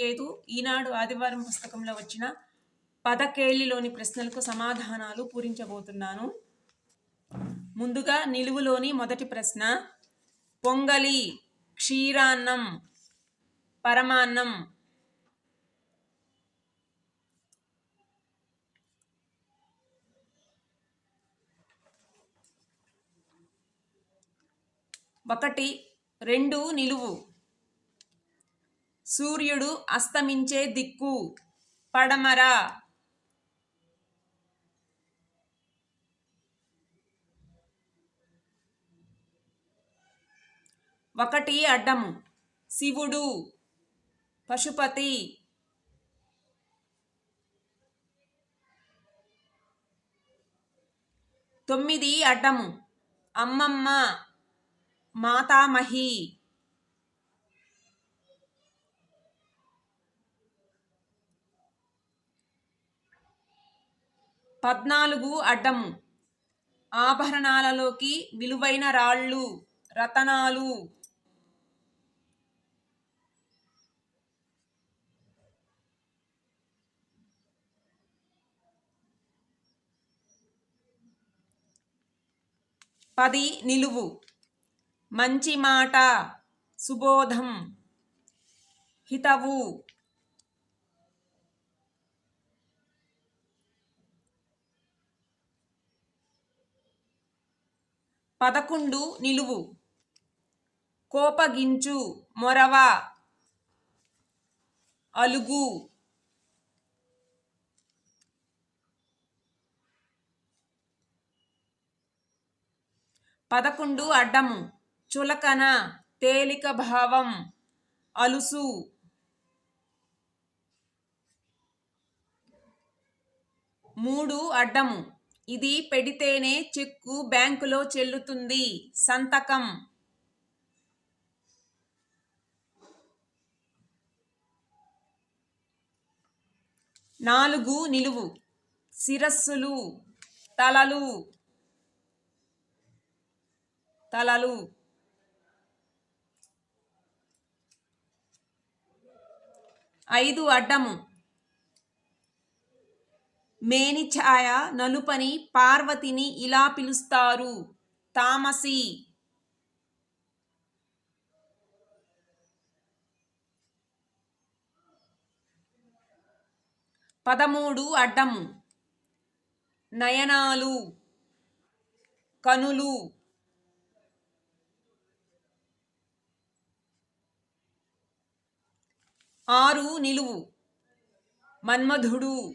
ఐదు ఈనాడు ఆదివారం పుస్తకంలో వచ్చిన పదకేళ్ళిలోని ప్రశ్నలకు సమాధానాలు పూరించబోతున్నాను. ముందుగా నిలువులోని మొదటి ప్రశ్న పొంగలి క్షీరాన్నం పరమాన్నం ఒకటి రెండు నిలువు. సూర్యుడు అస్తమించే దిక్కు. పడమర. ఒకటి అడ్డము. శివుడు. పశుపతి. తొమ్మిది అడ్డము. అమ్మమ్మ. మాతామహి. పద్నాలుగు అడ్డం. ఆభరణాలలోకి విలువైన రాళ్ళు రతనాలు. పది నిలువు. మంచి మాట సుబోధం. హితవు. పదకొండు నిలువు. కోపగించు మొరవ. అలుగు. పదకొండు అడ్డము. చులకన తేలిక భావం. అలుసు. మూడు అడ్డము. ఇది పెడితేనే చెక్కు బ్యాంకులో చెల్లుతుంది. సంతకం. నాలుగు నిలువు. శిరస్సులు. తలలు. తలలు. ఐదు అడ్డము. మేనిఛాయ నలుపని పార్వతిని ఇలా పిలుస్తారు. తామసి. పదమూడు అడ్డము. నయనాలు. కనులు. ఆరు నిలువు. మన్మధుడు.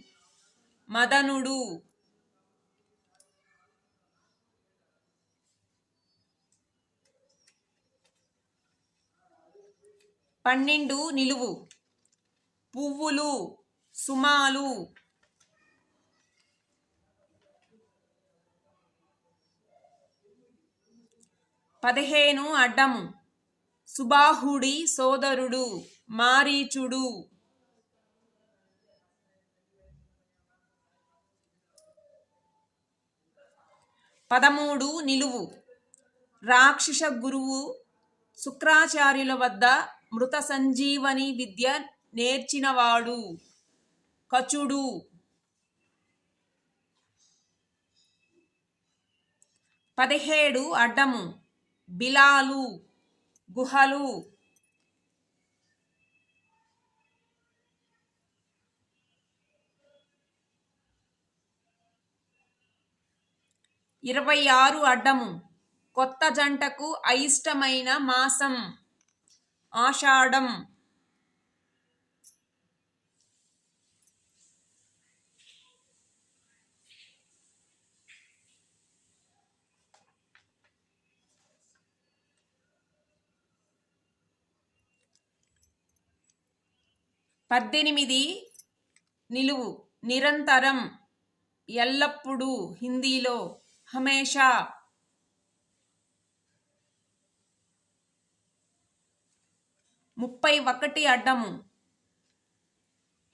మదనుడు. పన్నెండు నిలువు. పువ్వులు సుమాలు. పదిహేను అడ్డము. సుబాహుడి సోదరుడు మారీచుడు. పదమూడు నిలువు. రాక్షస గురువు శుక్రాచార్యుల వద్ద మృత సంజీవని విద్య నేర్చినవాడు. కచుడు. పదిహేడు అడ్డము. బిలాలు. గుహలు. ఇరవై ఆరు అడ్డము. కొత్త జంటకు అయిష్టమైన మాసం. ఆషాఢం. పద్దెనిమిది నిలువు. నిరంతరం. ఎల్లప్పుడూ హిందీలో హమేషా ముప్పై ఒకటి అడ్డము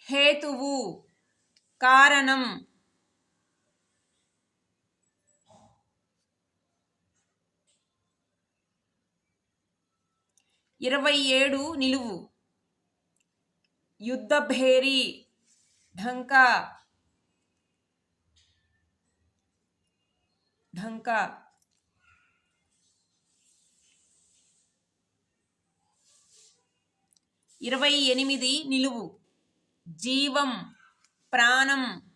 హేతువు కారణం ఇరవై ఏడు నిలువు యుద్ధభేరి ఢంకా ఢంకా ఇరవై ఎనిమిది నిలువు. జీవం ప్రాణం.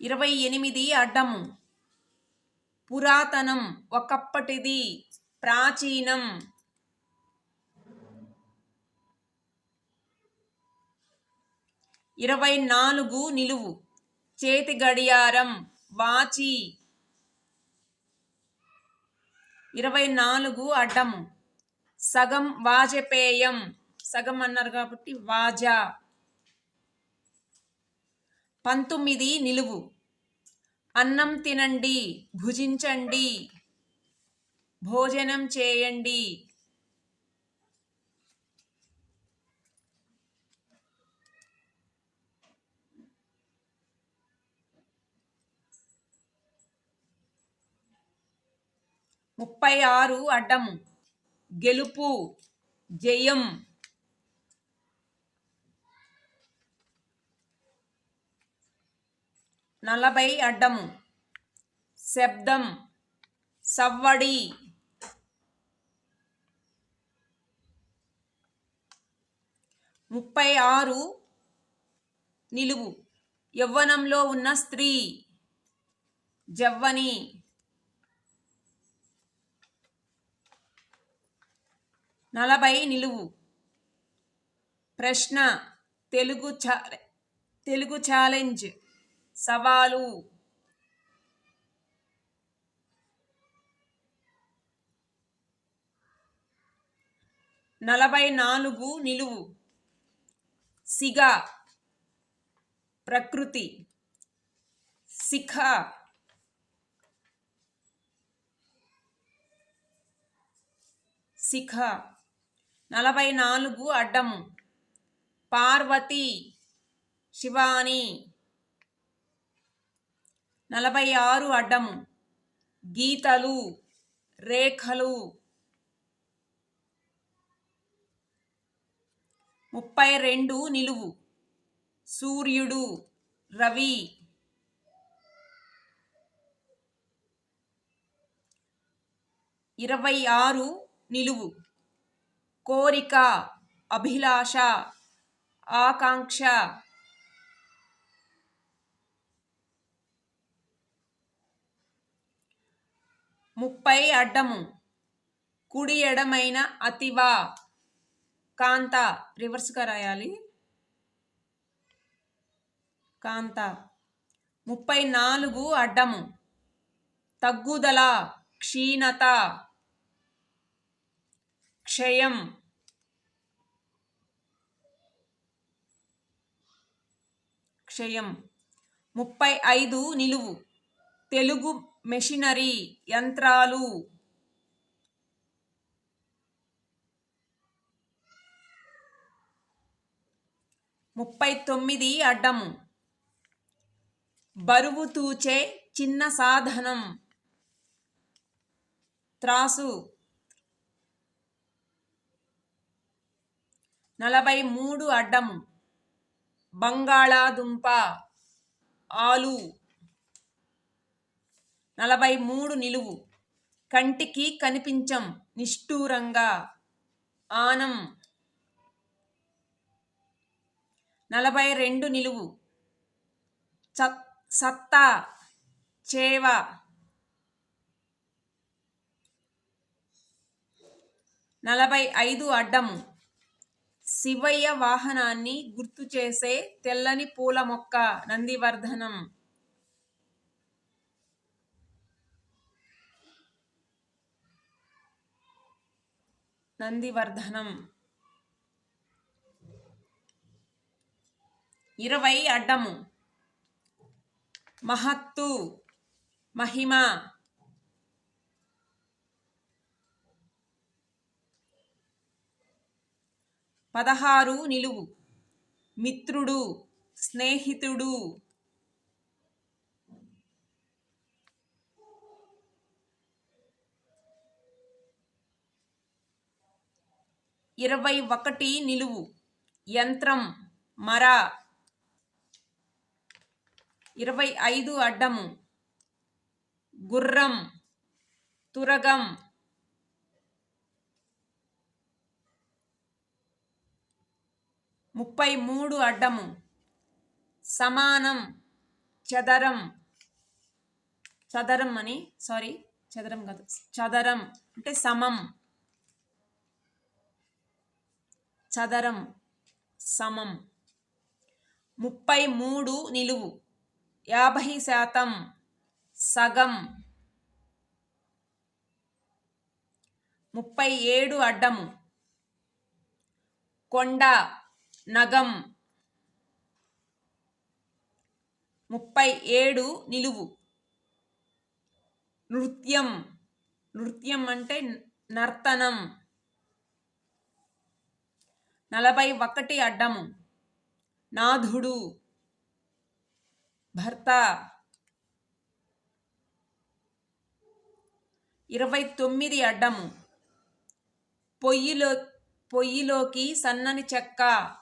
ఇరవై ఎనిమిది అడ్డము. పురాతనం ఒకప్పటిది ప్రాచీనం. ఇరవై నాలుగు నిలువు. చేతి గడియారం వాచి. ఇరవై నాలుగు అడ్డము సగం వాజపేయం సగం అన్నారు కాబట్టి వాజా. పంతొమ్మిది నిలువు. అన్నం తినండి భుజించండి భోజనం చేయండి. ముప్పై ఆరు అడ్డము గెలుపు జయం. నలభై అడ్డము. శబ్దం. సవ్వడి. ముప్పై ఆరు నిలువు. యవ్వనంలో ఉన్న స్త్రీ. జవ్వని. నలభై నిలువు. ప్రశ్న తెలుగు చా తెలుగు ఛాలెంజ్ సవాలు. నలభై నాలుగు నిలువు. సిగ ప్రకృతి. శిఖ శిఖ. నలభై నాలుగు అడ్డము. పార్వతి శివాని. నలభై ఆరు అడ్డము. గీతలు రేఖలు. ముప్పై రెండు నిలువు. సూర్యుడు రవి. ఇరవై ఆరు నిలువు. కోరిక అభిలాష ఆకాంక్ష. ముప్పై అడ్డము. కుడి ఎడమైన అతివా. కాంత రివర్స్గా రాయాలి. కాంత. ముప్పై నాలుగు అడ్డము. తగ్గుదల క్షీణత. క్షయం. క్షయం. ముప్పై ఐదు నిలువు. తెలుగు మెషినరీ యంత్రాలు. ముప్పై తొమ్మిది అడ్డము. బరువు తూచే చిన్న సాధనం. త్రాసు. నలభై మూడు అడ్డం బంగాళాదుంప ఆలు. నలభై మూడు నిలువు. కంటికి కనిపించం నిష్ఠూరంగా. ఆనం. నలభై రెండు నిలువు. చ సత్తా చేవ. నలభై ఐదు అడ్డము. శివయ్య వాహనాన్ని గుర్తు చేసే తెల్లని పూల మొక్క నందివర్ధనం. నందివర్ధనం. ఇరవై అడ్డము. మహత్తు మహిమ. పదహారు నిలువు. మిత్రుడు స్నేహితుడు. ఇరవై ఒకటి నిలువు. యంత్రం మర. ఇరవై ఐదు అడ్డము. గుర్రం తురగం. ముప్పై మూడు అడ్డము. సమానం. చదరం. చదరం అని సారీ చదరం కాదు చదరం. అంటే సమం. చదరం. సమం. ముప్పై మూడు నిలువు. యాభై శాతం. సగం. ముప్పై ఏడు అడ్డము. కొండ. నగం. ముప్పై ఏడు నిలువు. నృత్యం. నృత్యం అంటే నర్తనం. నలభై ఒకటి అడ్డము. నాథుడు. భర్త. ఇరవై తొమ్మిది అడ్డము. పొయ్యిలో పొయ్యిలోకి సన్నని చెక్క.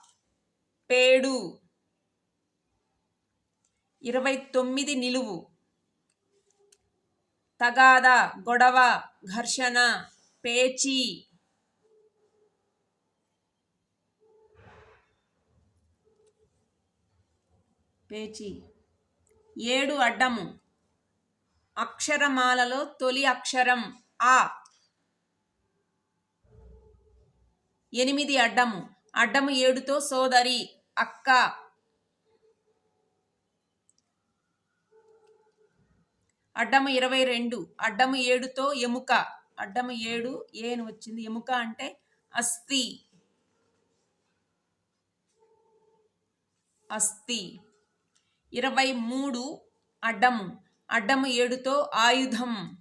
పేడు. ఇరవై తొమ్మిది నిలువు. తగాద గొడవ ఘర్షణ పేచీ. పేచీ. ఏడు అడ్డము. అక్షరమాలలో తొలి అక్షరం ఆ. ఎనిమిది అడ్డము. అడ్డము ఏడుతో సోదరి. అక్క. అడ్డము ఇరవై రెండు అడ్డము ఏడుతో ఎముక. అడ్డము ఏడు ఏను వచ్చింది. ఎముక అంటే అస్థి. అస్థి. ఇరవై మూడు అడ్డము. అడ్డము ఏడుతో ఆయుధం.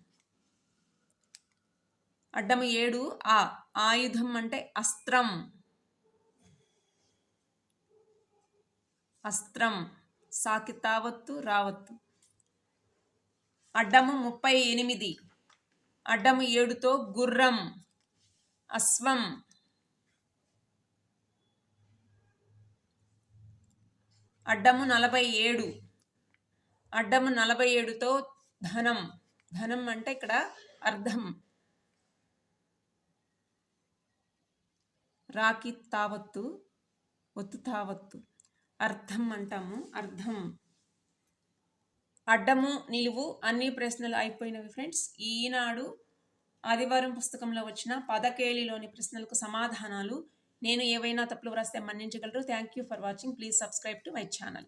అడ్డము ఏడు ఆ. ఆయుధం అంటే అస్త్రం. అస్త్రం. సాకి తావత్తు రావత్తు. అడ్డము ముప్పై ఎనిమిది. అడ్డము ఏడుతో గుర్రం. అశ్వం. అడ్డము నలభై ఏడు. అడ్డము నలభై ఏడుతో ధనం. ధనం అంటే ఇక్కడ అర్థం రాకి తావత్తు ఒత్తు తావత్తు అర్థం అంటాము అర్థం. అడ్డము నిలువు అన్ని ప్రశ్నలు అయిపోయినవి ఫ్రెండ్స్. ఈనాడు ఆదివారం పుస్తకంలో వచ్చిన పదకేళిలోని ప్రశ్నలకు సమాధానాలు నేను ఏవైనా తప్పులు వ్రాస్తే మన్నించగలరు. Thank you for watching please subscribe to my channel